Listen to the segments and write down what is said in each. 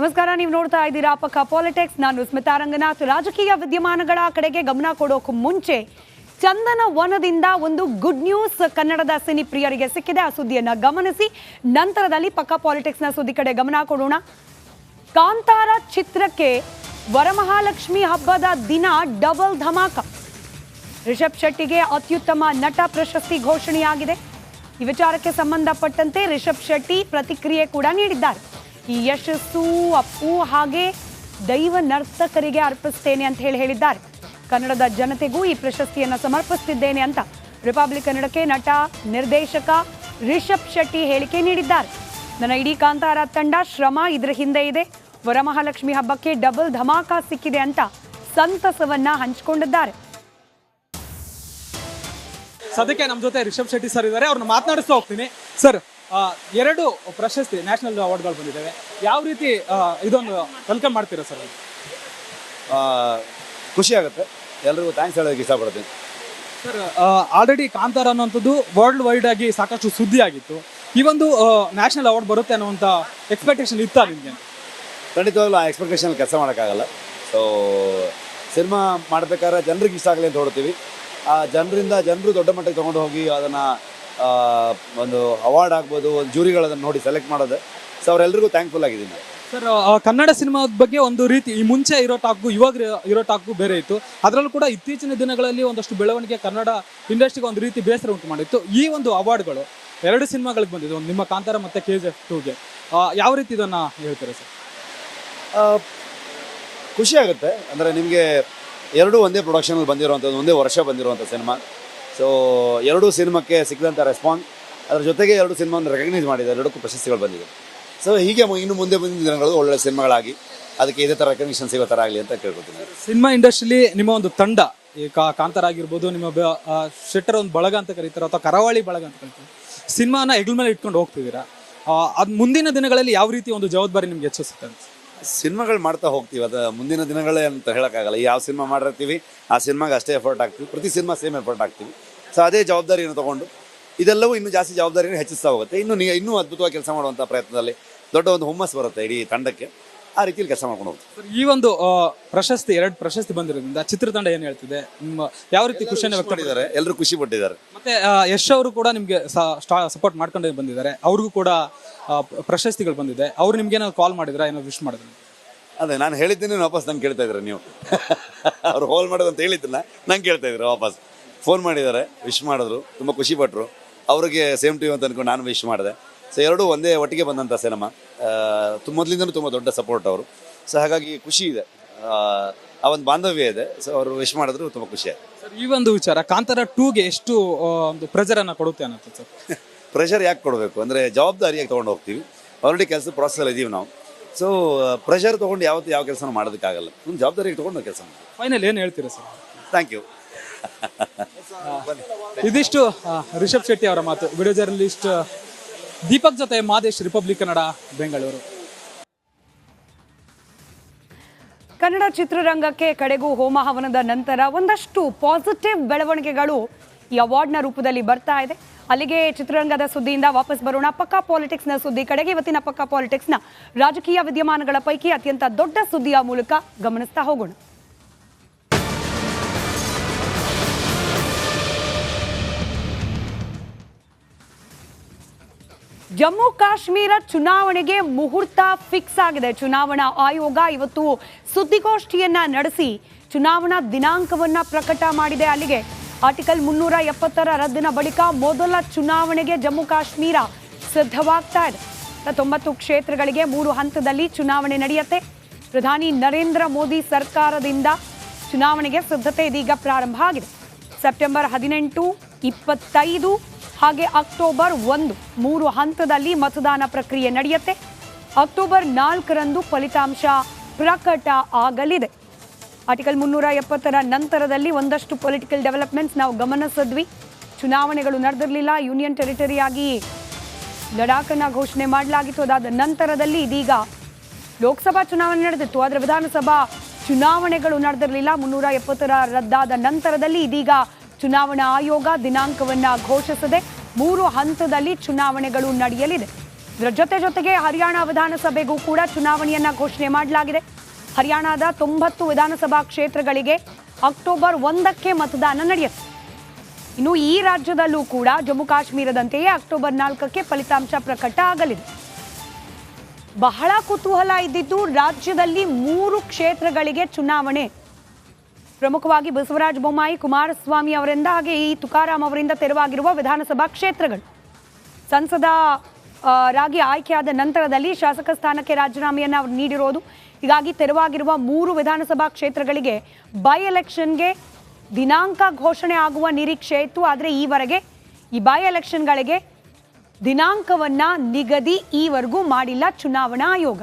ನಮಸ್ಕಾರ, ನೀವು ನೋಡ್ತಾ ಇದ್ದೀರಾ ಪಕ್ಕ ಪಾಲಿಟಿಕ್ಸ್ ನಾನು ಸ್ಮಿತಾ ರಂಗನಾಥ್. ರಾಜಕೀಯ ವಿದ್ಯಮಾನಗಳ ಕಡೆಗೆ ಗಮನ ಕೊಡೋಕೆ ಮುಂಚೆ ಚಂದನ ವನದಿಂದ ಒಂದು ಗುಡ್ ನ್ಯೂಸ್ ಕನ್ನಡದ ಸಿನಿ ಪ್ರಿಯರಿಗೆ ಸಿಕ್ಕಿದೆ. ಆ ಸುದ್ದಿಯನ್ನು ಗಮನಿಸಿ, ನಂತರದಲ್ಲಿ ಪಕ್ಕ ಪಾಲಿಟಿಕ್ಸ್ನ ಸುದ್ದಿ ಕಡೆ ಗಮನ ಕೊಡೋಣ. ಕಾಂತಾರ ಚಿತ್ರಕ್ಕೆ ವರಮಹಾಲಕ್ಷ್ಮಿ ಹಬ್ಬದ ದಿನ ಡಬಲ್ ಧಮಾಕ. ರಿಷಬ್ ಶೆಟ್ಟಿಗೆ ಅತ್ಯುತ್ತಮ ನಟ ಪ್ರಶಸ್ತಿ ಘೋಷಣೆಯಾಗಿದೆ. ಈ ವಿಚಾರಕ್ಕೆ ಸಂಬಂಧಪಟ್ಟಂತೆ ರಿಷಬ್ ಶೆಟ್ಟಿ ಪ್ರತಿಕ್ರಿಯೆ ಕೂಡ ನೀಡಿದ್ದಾರೆ. ಯಶಸ್ಸು, ಅಪ್ಪು ಹಾಗೆ ದೈವ ನರ್ತಕರಿಗೆ ಅರ್ಪಿಸ್ತೇನೆ ಅಂತ ಹೇಳಿ ಹೇಳಿದ್ದಾರೆ. ಕನ್ನಡದ ಜನತೆಗೂ ಈ ಪ್ರಶಸ್ತಿಯನ್ನು ಸಮರ್ಪಿಸುತ್ತಿದ್ದೇನೆ ಅಂತ ರಿಪಬ್ಲಿಕ್ ಕನ್ನಡಕ್ಕೆ ನಟ, ನಿರ್ದೇಶಕ ರಿಷಬ್ ಶೆಟ್ಟಿ ಹೇಳಿಕೆ ನೀಡಿದ್ದಾರೆ. ನನ್ನ ಇಡೀ ಕಾಂತಾರ ತಂಡ ಶ್ರಮ ಇದರ ಹಿಂದೆ ಇದೆ. ವರಮಹಾಲಕ್ಷ್ಮಿ ಹಬ್ಬಕ್ಕೆ ಡಬಲ್ ಧಮಾಕ ಸಿಕ್ಕಿದೆ ಅಂತ ಸಂತಸವನ್ನ ಹಂಚಿಕೊಂಡಿದ್ದಾರೆ. ಸದ್ಯಕ್ಕೆ ನಮ್ಮ ಜೊತೆ ರಿಷಬ್ ಶೆಟ್ಟಿ ಸರ್ ಇದ್ದಾರೆ. ಅವ್ರನ್ನ ಮಾತನಾಡಿಸ್ತಾ ಹೋಗ್ತೀನಿ. ಸರ್ ಎರಡು ಪ್ರಶಸ್ತಿ ನ್ಯಾಷನಲ್ ಅವಾರ್ಡ್ಗಳು ಬಂದಿದ್ದಾವೆ. ಯಾವ ರೀತಿ ಇದೊಂದು ವೆಲ್ಕಮ್ ಮಾಡ್ತೀರಾ ಸರ್? ಖುಷಿ ಆಗುತ್ತೆ. ಎಲ್ರಿಗೂ ಥ್ಯಾಂಕ್ಸ್ ಹೇಳೋದಕ್ಕೆ ಇಷ್ಟಪಡ್ತೀನಿ. ಸರ್ ಆಲ್ರೆಡಿ ಕಾಂತಾರ ಅನ್ನೋಂಥದ್ದು ವರ್ಲ್ಡ್ ವೈಡ್ ಆಗಿ ಸಾಕಷ್ಟು ಸುದ್ದಿ ಆಗಿತ್ತು ಈ ಒಂದು ನ್ಯಾಷನಲ್ ಅವಾರ್ಡ್ ಬರುತ್ತೆ ಅನ್ನುವಂಥ ಎಕ್ಸ್ಪೆಕ್ಟೇಷನ್ ಇತ್ತಾ ನಿಮಗೆ? ಖಂಡಿತವಾಗ್ಲೂ ಆ ಎಕ್ಸ್ಪೆಕ್ಟೇಷನ್ ಕೆಲಸ ಮಾಡೋಕ್ಕಾಗಲ್ಲ. ಸೊ ಸಿನಿಮಾ ಮಾಡಬೇಕಾದ್ರೆ ಜನರಿಗೆ ಇಷ್ಟ ಆಗಲಿ ಅಂತ ಹೊಡ್ತೀವಿ ಆ ಜನರಿಂದ ಜನರು ದೊಡ್ಡ ಮಟ್ಟಕ್ಕೆ ತೊಗೊಂಡು ಹೋಗಿ ಅದನ್ನು ಒಂದು ಅವಾರ್ಡ್ ಆಗ್ಬೋದು ಒಂದು ಜೂರಿಗಳನ್ನು ನೋಡಿ ಸೆಲೆಕ್ಟ್ ಮಾಡೋದು. ಸೊ ಅವರೆಲ್ಲರಿಗೂ ಥ್ಯಾಂಕ್ಫುಲ್ ಆಗಿದ್ದೀನಿ. ಸರ್ ಕನ್ನಡ ಸಿನಿಮಾದ ಬಗ್ಗೆ ಒಂದು ರೀತಿ ಈ ಮುಂಚೆ ಇರೋ ಟಾಕು ಇವಾಗ ಇರೋ ಟಾಕು ಬೇರೆ ಇತ್ತು. ಅದರಲ್ಲೂ ಕೂಡ ಇತ್ತೀಚಿನ ದಿನಗಳಲ್ಲಿ ಒಂದಷ್ಟು ಬೆಳವಣಿಗೆ ಕನ್ನಡ ಇಂಡಸ್ಟ್ರಿಗೆ ಒಂದು ರೀತಿ ಬೇಸರ ಉಂಟು ಮಾಡಿತ್ತು. ಈ ಒಂದು ಅವಾರ್ಡ್ಗಳು ಎರಡು ಸಿನಿಮಾಗಳಿಗೆ ಬಂದಿದೆ. ಒಂದು ನಿಮ್ಮ ಕಾಂತಾರ ಮತ್ತು ಕೆ ಜಿ ಎಫ್ ಟೂಗೆ ಯಾವ ರೀತಿ ಇದನ್ನು ಹೇಳ್ತೀರಾ ಸರ್ ಆ, ಖುಷಿ ಆಗುತ್ತೆ. ಅಂದರೆ ನಿಮಗೆ ಎರಡೂ ಒಂದೇ ಪ್ರೊಡಕ್ಷನಲ್ಲಿ ಬಂದಿರುವಂಥದ್ದು ಒಂದೇ ವರ್ಷ ಬಂದಿರುವಂಥ ಸಿನಿಮಾ. ಸೊ ಎರಡೂ ಸಿನಿಮಾಕ್ಕೆ ಸಿಕ್ಕಿದಂಥ ರೆಸ್ಪಾನ್ಸ್ ಅದರ ಜೊತೆಗೆ ಎರಡು ಸಿನಿಮಾವನ್ನು ರೆಕಗ್ನೈಸ್ ಮಾಡಿದ್ದಾರೆ. ಎರಡಕ್ಕೂ ಪ್ರಶಸ್ತಿಗಳು ಬಂದಿದೆ. ಸೊ ಹೀಗೆ ಇನ್ನು ಮುಂದೆ ಮುಂದಿನ ದಿನಗಳು ಒಳ್ಳೆ ಸಿನಿಮಾಗಳಾಗಿ ಅದಕ್ಕೆ ಇದೇ ಥರ ರೆಕಗ್ನಿಷನ್ ಸಿಗೋ ಥರ ಆಗಲಿ ಅಂತ ಕೇಳ್ಕೊತೀನಿ ಸಿನಿಮಾ ಇಂಡಸ್ಟ್ರಿಲಿ ನಿಮ್ಮ ಒಂದು ತಂಡ, ಈ ಕಾಂತಾರ ಆಗಿರ್ಬೋದು, ನಿಮ್ಮ ಶೆಟ್ಟರ್ ಒಂದು ಬಳಗ ಅಂತ ಕರೀತಾರೆ ಅಥವಾ ಕರಾವಳಿ ಬಳಗ ಅಂತ ಕರೀತಾರೆ. ಸಿನಿಮಾನ ಹೆಗ್ಲ ಮೇಲೆ ಇಟ್ಕೊಂಡು ಹೋಗ್ತಿದ್ದೀರಾ? ಅದು ಮುಂದಿನ ದಿನಗಳಲ್ಲಿ ಯಾವ ರೀತಿ ಒಂದು ಜವಾಬ್ದಾರಿ ನಿಮ್ಗೆ ಹೆಚ್ಚಿಸುತ್ತೆ ಅಂತ ಸಿನಿಮಾಗಳು ಮಾಡ್ತಾ ಹೋಗ್ತೀವಿ. ಅದು ಮುಂದಿನ ದಿನಗಳೇ ಅಂತ ಹೇಳೋಕ್ಕಾಗಲ್ಲ. ಯಾವ ಸಿನಿಮಾ ಮಾಡಿರ್ತೀವಿ ಆ ಸಿನಿಮಾಗೆ ಅಷ್ಟೇ ಎಫರ್ಟ್ ಹಾಕ್ತೀವಿ. ಪ್ರತಿ ಸಿನಿಮಾ ಸೇಮ್ ಎಫರ್ಟ್ ಹಾಕ್ತೀವಿ. ಸೊ ಅದೇ ಜವಾಬ್ದಾರಿಯನ್ನು ತಗೊಂಡು ಇದೆಲ್ಲವೂ ಇನ್ನೂ ಜಾಸ್ತಿ ಜವಾಬ್ದಾರಿಯನ್ನು ಹೆಚ್ಚಿಸ್ತಾ ಹೋಗುತ್ತೆ. ಇನ್ನು ನೀ ಇನ್ನೂ ಅದ್ಭುತವಾಗಿ ಕೆಲಸ ಮಾಡುವಂಥ ಪ್ರಯತ್ನದಲ್ಲಿ ದೊಡ್ಡ ಒಂದು ಹುಮ್ಮಸ್ ಬರುತ್ತೆ ಇಡೀ ತಂಡಕ್ಕೆ. ಆ ರೀತಿಯಲ್ಲಿ ಕೆಲಸ ಮಾಡ್ಕೊಂಡು ಹೋಗ್ತೀವಿ. ಸರ್, ಈ ಒಂದು ಪ್ರಶಸ್ತಿ ಎರಡು ಪ್ರಶಸ್ತಿ ಬಂದಿರೋದ್ರಿಂದ ಚಿತ್ರತಂಡ ಏನು ಹೇಳ್ತಿದೆ? ನಿಮ್ಮ ಯಾವ ರೀತಿ ಖುಷಿಯನ್ನು ವ್ಯಕ್ತ ಮಾಡಿದ್ದಾರೆ. ಎಲ್ಲರೂ ಖುಷಿ ಪಟ್ಟಿದ್ದಾರೆ. ಮತ್ತೆ ಯಶ್ ಅವರು ಕೂಡ ನಿಮಗೆ ಸಪೋರ್ಟ್ ಮಾಡ್ಕೊಂಡು ಬಂದಿದ್ದಾರೆ. ಅವ್ರಿಗೂ ಕೂಡ ಪ್ರಶಸ್ತಿಗಳು ಬಂದಿದೆ. ಅವ್ರು ನಿಮ್ಗೆ ಏನಾದ್ರು ಕಾಲ್ ಮಾಡಿದ್ರ? ಏನೋ ವಿಶ್ ಮಾಡಿದ್ರು? ಅದೇ ನಾನು ಹೇಳಿದ್ದೀನಿ ವಾಪಸ್ ನಂಗೆ ಕೇಳ್ತಾ ಇದ್ರೆ ನೀವು. ಅವ್ರು ಹೋಲ್ ಮಾಡೋದು ಅಂತ ಹೇಳಿದ್ದಿಲ್ಲ ನಂಗೆ ಕೇಳ್ತಾ ಇದ್ರು ವಾಪಸ್. ಫೋನ್ ಮಾಡಿದ್ದಾರೆ ವಿಶ್ ಮಾಡಿದ್ರು ತುಂಬ ಖುಷಿ ಪಟ್ಟರು ಅವ್ರಿಗೆ ಸೇಮ್ ಟು ಅಂತ ಅನ್ಕೊಂಡು ನಾನು ವಿಶ್ ಮಾಡಿದೆ. ಸೊ ಎರಡೂ ಒಂದೇ ಒಟ್ಟಿಗೆ ಬಂದಂಥ ಸಿನಿಮಾ ತುಂಬ ಮೊದಲಿಂದನೂ ತುಂಬ ದೊಡ್ಡ ಸಪೋರ್ಟ್ ಅವರು. ಸೊ ಹಾಗಾಗಿ ಖುಷಿ ಇದೆ. ಆ, ಆ ಒಂದು ಬಾಂಧವ್ಯ ಇದೆ. ಸೊ ಅವರು ವಿಶ್ ಮಾಡಿದ್ರು ತುಂಬ ಖುಷಿ ಆಯ್ತು. ಸರ್ ಈ ಒಂದು ವಿಚಾರ ಕಾಂತಾರ ಟೂಗೆ ಎಷ್ಟು ಒಂದು ಪ್ರೆಜರನ್ನು ಕೊಡುತ್ತೆ ಅನ್ನತ್ತೆ ಸರ್? ಪ್ರೆಷರ್ ಯಾಕೆ ಕೊಡಬೇಕು? ಅಂದರೆ ಜವಾಬ್ದಾರಿಯಾಗಿ ತೊಗೊಂಡು ಹೋಗ್ತೀವಿ. ಆಲ್ರೆಡಿ ಕೆಲಸ ಪ್ರಾಸೆಸಲ್ಲಿ ಇದ್ದೀವಿ ನಾವು. ಸೊ ಪ್ರೆಷರ್ ತೊಗೊಂಡು ಯಾವತ್ತು ಯಾವ ಕೆಲಸನೂ ಮಾಡೋದಕ್ಕಾಗಲ್ಲ. ಒಂದು ಜವಾಬ್ದಾರಿಗೆ ತೊಗೊಂಡು ಕೆಲಸ ಮಾಡಿ ಫೈನಲ್ ಏನು ಹೇಳ್ತೀರಾ ಸರ್? ಥ್ಯಾಂಕ್ ಯು ಇದಿಷ್ಟು ರಿಷಬ್ ಶೆಟ್ಟಿ ಅವರ ಮಾತು. ವಿಡಿಯೋ ಜರ್ನಲಿಸ್ಟ್ ದೀಪಕ್ ಜೊತೆ ಮಾದೇಶ್ ರಿಪಬ್ಲಿಕ್ ಕನ್ನಡ ಬೆಂಗಳೂರು ಕನ್ನಡ ಚಿತ್ರರಂಗಕ್ಕೆ ಕಡೆಗೂ ಹೋಮ ಹವನದ ನಂತರ ಒಂದಷ್ಟು ಪಾಸಿಟಿವ್ ಬೆಳವಣಿಗೆಗಳು ಈ ಅವಾರ್ಡ್ನ ರೂಪದಲ್ಲಿ ಬರ್ತಾ ಇದೆ. ಅಲ್ಲಿಗೆ ಚಿತ್ರರಂಗದ ಸುದ್ದಿಯಿಂದ ವಾಪಸ್ ಬರೋಣ. ಪಕ್ಕಾ ಪಾಲಿಟಿಕ್ಸ್ನ ಸುದ್ದಿ ಕಡೆಗೆ ಇವತ್ತಿನ ಪಕ್ಕಾ ಪಾಲಿಟಿಕ್ಸ್ನ ರಾಜಕೀಯ ವಿದ್ಯಮಾನಗಳ ಪೈಕಿ ಅತ್ಯಂತ ದೊಡ್ಡ ಸುದ್ದಿಯ ಮೂಲಕ ಗಮನಿಸ್ತಾ ಹೋಗೋಣ. ಜಮ್ಮು ಕಾಶ್ಮೀರ ಚುನಾವಣೆಗೆ ಮುಹೂರ್ತ ಫಿಕ್ಸ್ ಆಗಿದೆ. ಚುನಾವಣಾ ಆಯೋಗ ಇವತ್ತು ಸುದ್ದಿಗೋಷ್ಠಿಯನ್ನ ನಡೆಸಿ ಚುನಾವಣಾ ದಿನಾಂಕವನ್ನ ಪ್ರಕಟ ಮಾಡಿದೆ. ಅಲ್ಲಿಗೆ ಆರ್ಟಿಕಲ್ ಮುನ್ನೂರ ಎಪ್ಪತ್ತರ ರದ್ದಿನ ಬಳಿಕ ಮೊದಲ ಚುನಾವಣೆಗೆ ಜಮ್ಮು ಕಾಶ್ಮೀರ ಸಿದ್ಧವಾಗ್ತಾ ಇದೆ. ತೊಂಬತ್ತು ಕ್ಷೇತ್ರಗಳಿಗೆ ಮೂರು ಹಂತದಲ್ಲಿ ಚುನಾವಣೆ ನಡೆಯುತ್ತೆ. ಪ್ರಧಾನಿ ನರೇಂದ್ರ ಮೋದಿ ಸರ್ಕಾರದಿಂದ ಚುನಾವಣೆಗೆ ಸಿದ್ಧತೆ ಇದೀಗ ಪ್ರಾರಂಭ ಆಗಿದೆ. ಸೆಪ್ಟೆಂಬರ್ ಹದಿನೆಂಟು, ಇಪ್ಪತ್ತೈದು ಹಾಗೆ ಅಕ್ಟೋಬರ್ ಒಂದು, ಮೂರು ಹಂತದಲ್ಲಿ ಮತದಾನ ಪ್ರಕ್ರಿಯೆ ನಡೆಯುತ್ತೆ. ಅಕ್ಟೋಬರ್ ನಾಲ್ಕರಂದು ಫಲಿತಾಂಶ ಪ್ರಕಟ ಆಗಲಿದೆ. ಆರ್ಟಿಕಲ್ ಮುನ್ನೂರ ಎಪ್ಪತ್ತರ ನಂತರದಲ್ಲಿ ಒಂದಷ್ಟು ಪೊಲಿಟಿಕಲ್ ಡೆವಲಪ್ಮೆಂಟ್ಸ್ ನಾವು ಗಮನಿಸಿದ್ವಿ ಚುನಾವಣೆಗಳು ನಡೆದಿರಲಿಲ್ಲ, ಯೂನಿಯನ್ ಟೆರಿಟರಿಯಾಗಿ ಲಡಾಖನ್ನು ಘೋಷಣೆ ಮಾಡಲಾಗಿತ್ತು. ಅದಾದ ನಂತರದಲ್ಲಿ ಇದೀಗ ಲೋಕಸಭಾ ಚುನಾವಣೆ ನಡೆದಿತ್ತು. ಆದರೆ ವಿಧಾನಸಭಾ ಚುನಾವಣೆಗಳು ನಡೆದಿರಲಿಲ್ಲ. ಮುನ್ನೂರ ಎಪ್ಪತ್ತರ ರದ್ದಾದ ನಂತರದಲ್ಲಿ ಇದೀಗ ಚುನಾವಣಾ ಆಯೋಗ ದಿನಾಂಕವನ್ನ ಘೋಷಿಸದೆ. ಮೂರು ಹಂತದಲ್ಲಿ ಚುನಾವಣೆಗಳು ನಡೆಯಲಿದೆ. ಇದರ ಜೊತೆ ಜೊತೆಗೆ ಹರಿಯಾಣ ವಿಧಾನಸಭೆಗೂ ಕೂಡ ಚುನಾವಣೆಯನ್ನ ಘೋಷಣೆ ಮಾಡಲಾಗಿದೆ. ಹರಿಯಾಣದ ತೊಂಬತ್ತು ವಿಧಾನಸಭಾ ಕ್ಷೇತ್ರಗಳಿಗೆ ಅಕ್ಟೋಬರ್ ಒಂದಕ್ಕೆ ಮತದಾನ ನಡೆಯುತ್ತೆ. ಇನ್ನು ಈ ರಾಜ್ಯದಲ್ಲೂ ಕೂಡ ಜಮ್ಮು ಕಾಶ್ಮೀರದಂತೆಯೇ ಅಕ್ಟೋಬರ್ ನಾಲ್ಕಕ್ಕೆ ಫಲಿತಾಂಶ ಪ್ರಕಟ ಆಗಲಿದೆ. ಬಹಳ ಕುತೂಹಲ ಇದ್ದಿದ್ದು ರಾಜ್ಯದಲ್ಲಿ ಮೂರು ಕ್ಷೇತ್ರಗಳಿಗೆ ಚುನಾವಣೆ. ಪ್ರಮುಖವಾಗಿ ಬಸವರಾಜ ಬೊಮ್ಮಾಯಿ, ಕುಮಾರಸ್ವಾಮಿ ಅವರಿಂದ ಹಾಗೆ ಈ ತುಕಾರಾಮ್ ಅವರಿಂದ ತೆರವಾಗಿರುವ ವಿಧಾನಸಭಾ ಕ್ಷೇತ್ರಗಳು. ಸಂಸದ ರಾಗಿ ಆಯ್ಕೆಯಾದ ನಂತರದಲ್ಲಿ ಶಾಸಕ ಸ್ಥಾನಕ್ಕೆ ರಾಜೀನಾಮೆಯನ್ನು ಅವರು ನೀಡಿರೋದು ಹೀಗಾಗಿ ತೆರವಾಗಿರುವ ಮೂರು ವಿಧಾನಸಭಾ ಕ್ಷೇತ್ರಗಳಿಗೆ ಬೈ ಎಲೆಕ್ಷನ್ಗೆ ದಿನಾಂಕ ಘೋಷಣೆ ಆಗುವ ನಿರೀಕ್ಷೆ ಇತ್ತು. ಆದರೆ ಈವರೆಗೆ ಈ ಬೈ ಎಲೆಕ್ಷನ್ಗಳಿಗೆ ದಿನಾಂಕವನ್ನ ನಿಗದಿ ಈವರೆಗೂ ಮಾಡಿಲ್ಲ ಚುನಾವಣಾ ಆಯೋಗ.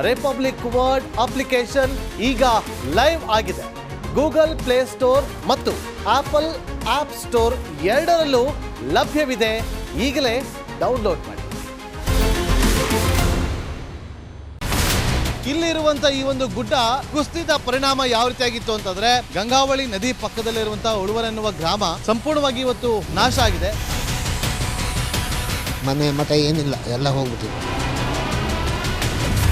ರಿಪಬ್ಲಿಕ್ ವರ್ಡ್ ಅಪ್ಲಿಕೇಶನ್ ಈಗ ಲೈವ್ ಆಗಿದೆ. ಗೂಗಲ್ ಪ್ಲೇ ಸ್ಟೋರ್ ಮತ್ತು ಆಪಲ್ ಆಪ್ ಸ್ಟೋರ್ ಎರಡರಲ್ಲೂ ಲಭ್ಯವಿದೆ. ಈಗಲೇ ಡೌನ್ಲೋಡ್ ಮಾಡಿ. ಇಲ್ಲಿರುವಂತ ಈ ಒಂದು ಗುಡ್ಡ ಕುಸ್ತಿದ ಪರಿಣಾಮ ಯಾವ ರೀತಿಯಾಗಿತ್ತು ಅಂತಂದ್ರೆ, ಗಂಗಾವಳಿ ನದಿ ಪಕ್ಕದಲ್ಲಿರುವಂತಹ ಉಳುವರ್ ಎನ್ನುವ ಗ್ರಾಮ ಸಂಪೂರ್ಣವಾಗಿ ಇವತ್ತು ನಾಶ ಆಗಿದೆ. ಮನೆ ಮಠ ಏನಿಲ್ಲ, ಎಲ್ಲ ಹೋಗ್ಬಿಟ್ಟಿದೆ.